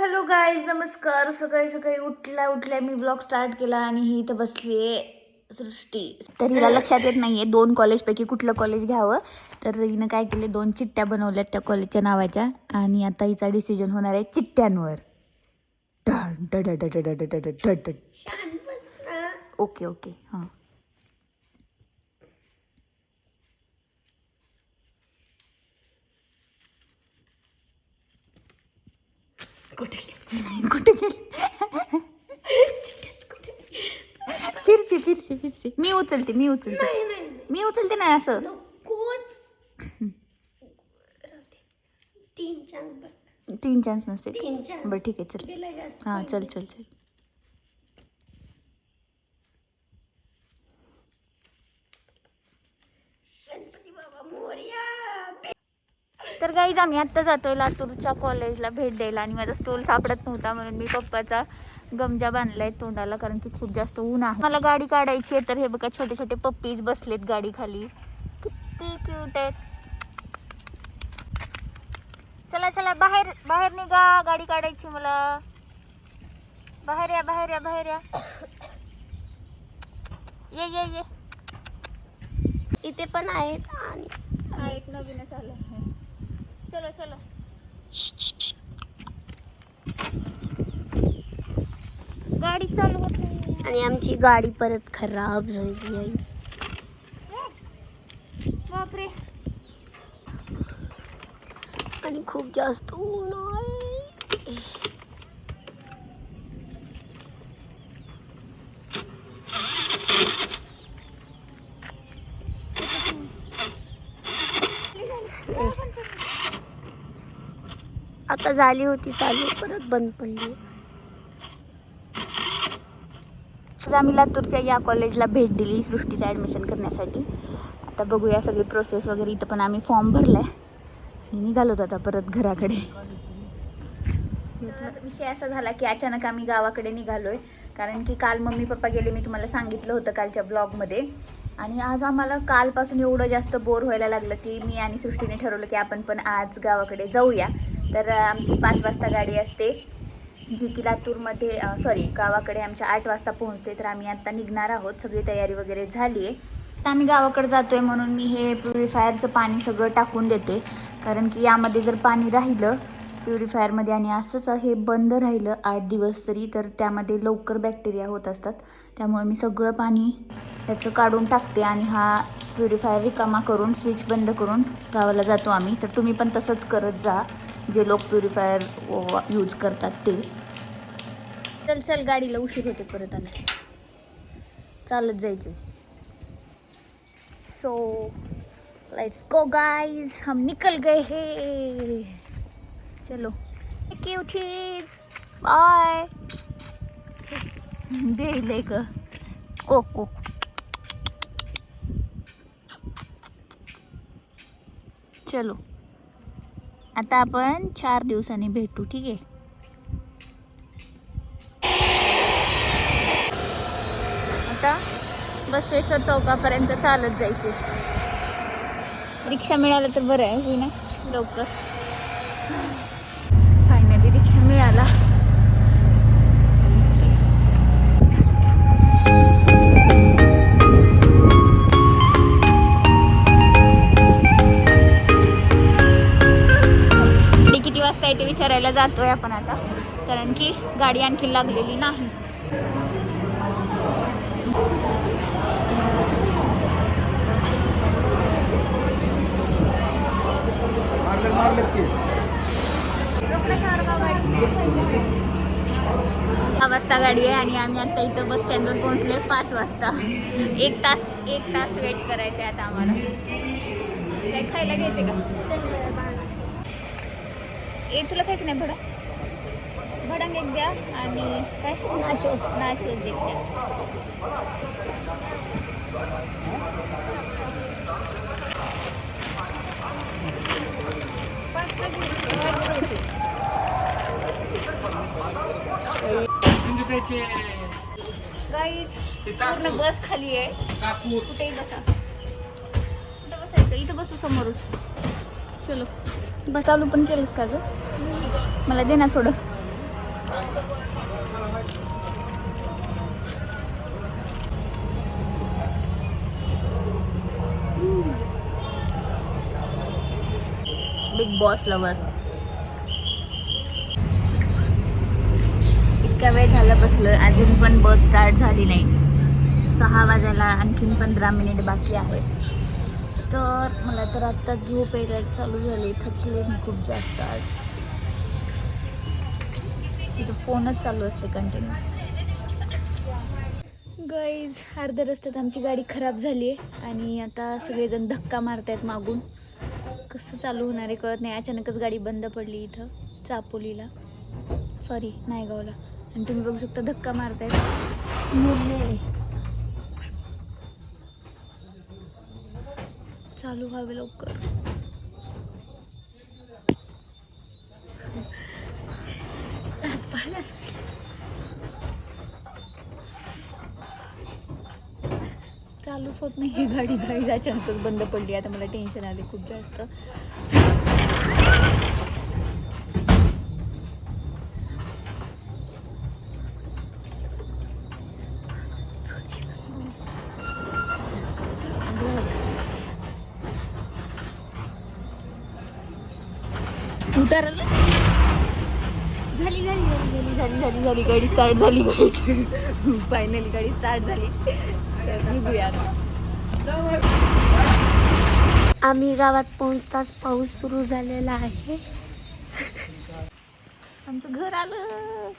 Hello guys नमस्कार. सकाळी सकाळी उठल्या उठल्या मी ब्लॉग स्टार्ट केला आणि ही इथं बसली आहे सृष्टी. तर हिला लक्षात येत नाहीये दोन कॉलेजपैकी कुठलं कॉलेज घ्यावं? तर हिनं काय केले दोन चिठ्ठ्या बनवल्यात त्या कॉलेजच्या नावाच्या आणि आता हिचा डिसिजन होणार आहे चिठ्ठ्यांवर. ओके ओके हां. कुठे कुठे गेली? फिरशी फिरशी फिरशी. मी उचलते मी उचलते. नाही नाही नाही. मी उचलते नाही असं. तीन चान्स नसते. बरं ठीक आहे चल. हां. चल चल चल. तर गाईज आम्ही आत्ता जातोय लातूरच्या कॉलेजला भेट द्यायला आणि माझा स्टोल सापडत नव्हता म्हणून मी पप्पाचा गमजा बांधलाय तोंडाला कारण की खूप जास्त ऊन आहे. मला गाडी काढायची आहे तर हे बघा छोटे छोटे पप्पीज बसलेत गाडी खाली. किती क्यूट आहेत. चला चला बाहेर बाहेर निघा. गाडी काढायची मला. बाहेर या बाहेर या बाहेर या. ये ये ये. इथे पण आहेत आणि हा एक नवीनच आलं. चलो चलो. गाडी चालू होत नाही. आणि आमची गाडी परत खराब झाली आहे. बापरे. आणि खूप जास्त ऊन आहे. आता झाली होती चालू. परत बंद पडली. आज आम्ही लातूरच्या या कॉलेजला भेट दिली सृष्टीचं ॲडमिशन करण्यासाठी. आता बघूया सगळी प्रोसेस वगैरे. इथं पण आम्ही फॉर्म भरला आहे निघालो आता परत घराकडे. विषय असा झाला की अचानक आम्ही गावाकडे निघालोय. कारण की काल मम्मी पप्पा गेले मी तुम्हाला सांगितलं होतं कालच्या ब्लॉगमध्ये आणि आज आम्हाला कालपासून एवढं जास्त बोर व्हायला लागलं की मी आणि सृष्टीने ठरवलं की आपण पण आज गावाकडे जाऊया. तर आमची पाच वाजता गाडी असते. जी की लातूरमध्ये सॉरी गावाकडे आमच्या आठ वाजता पोहोचते. तर आम्ही आता निघणार आहोत. सगळी तयारी वगैरे झाली आहे. तर आम्ही गावाकडे जातोय म्हणून मी हे प्युरिफायरचं पाणी सगळं टाकून देते. कारण की यामध्ये जर पाणी राहिलं प्युरिफायरमध्ये आणि असंच हे बंद राहिलं आठ दिवस तरी तर त्यामध्ये लवकर बॅक्टेरिया होत असतात. त्यामुळे मी सगळं पाणी त्याचं काढून टाकते आणि हा प्युरिफायर रिकामा करून स्विच बंद करून गावाला जातो आम्ही. तर तुम्ही पण तसंच करत जा. जे लोक प्युरिफायर यूज करतात ते. चल चल गाडीला उशीर होते परत आणखी चालत जायचं सो लेट्स गो गाइस हम निकल गए हैं. चलो. क्यूटीज बाय बेले ओ ओ चलो. आता आपण चार दिवसांनी भेटू ठीक आहे? आता बसवेश्वर चौकापर्यंत चालत जायचे. रिक्षा मिळालं तर बरं आहे ना? लवकर. फायनली रिक्षा मिळाला. काय ते विचारायला जातोय आपण आता. कारण की गाडी आणखी लागलेली नाही. सहा वाजता गाडी आहे आणि आम्ही आता इथं बस स्टँडवर पोहोचलोय पाच वाजता. एक तास एक तास वेट करायचं आहे आता आम्हाला. काय खायला घ्यायचे का? चल. ए तुला खायचं नाही भडा? भडंग एक द्या आणि काय? नाचोस नाचोस एक द्या. गाईज पूर्ण बस खाली आहे. कुठेही बसा. कुठं बसायचं? इथं बसू समोरच. चलो. बस चालू पण केलंस का ग? मला दे ना थोडं. बिग बॉस लवर इतका वेळ झाला बसलोय अजून पण बस स्टार्ट झाली नाही. सहा वाजायला आणखीन पंधरा मिनिट बाकी आहे तर मला तर आत्ता झोप यायला चालू झाली. थकले मी खूप जास्त आज. तिथं फोनच चालू असते कंटिन्यू गाईज अर्ध्या रस्त्यात आमची गाडी खराब झाली आहे आणि आता सगळेजण धक्का मारतायत मागून. कसं चालू होणार आहे कळत नाही. अचानकच गाडी बंद पडली इथं चापोलीला. सॉरी नायगावला. आणि तुम्ही बघू शकता धक्का मारतायत. मुले चालू व्हावे लवकर. चालूच होत नाही ही गाडी. गाडी अचानकच बंद पडली. आता मला टेन्शन आले खूप जास्त. उतरलं. झाली झाली झाली झाली झाली झाली गाडी स्टार्ट झाली. फायनली गाडी स्टार्ट झाली. तर निघूया. आम्ही गावात पोहोचताच पाऊस सुरू झालेला आहे. आमचं घर आलं.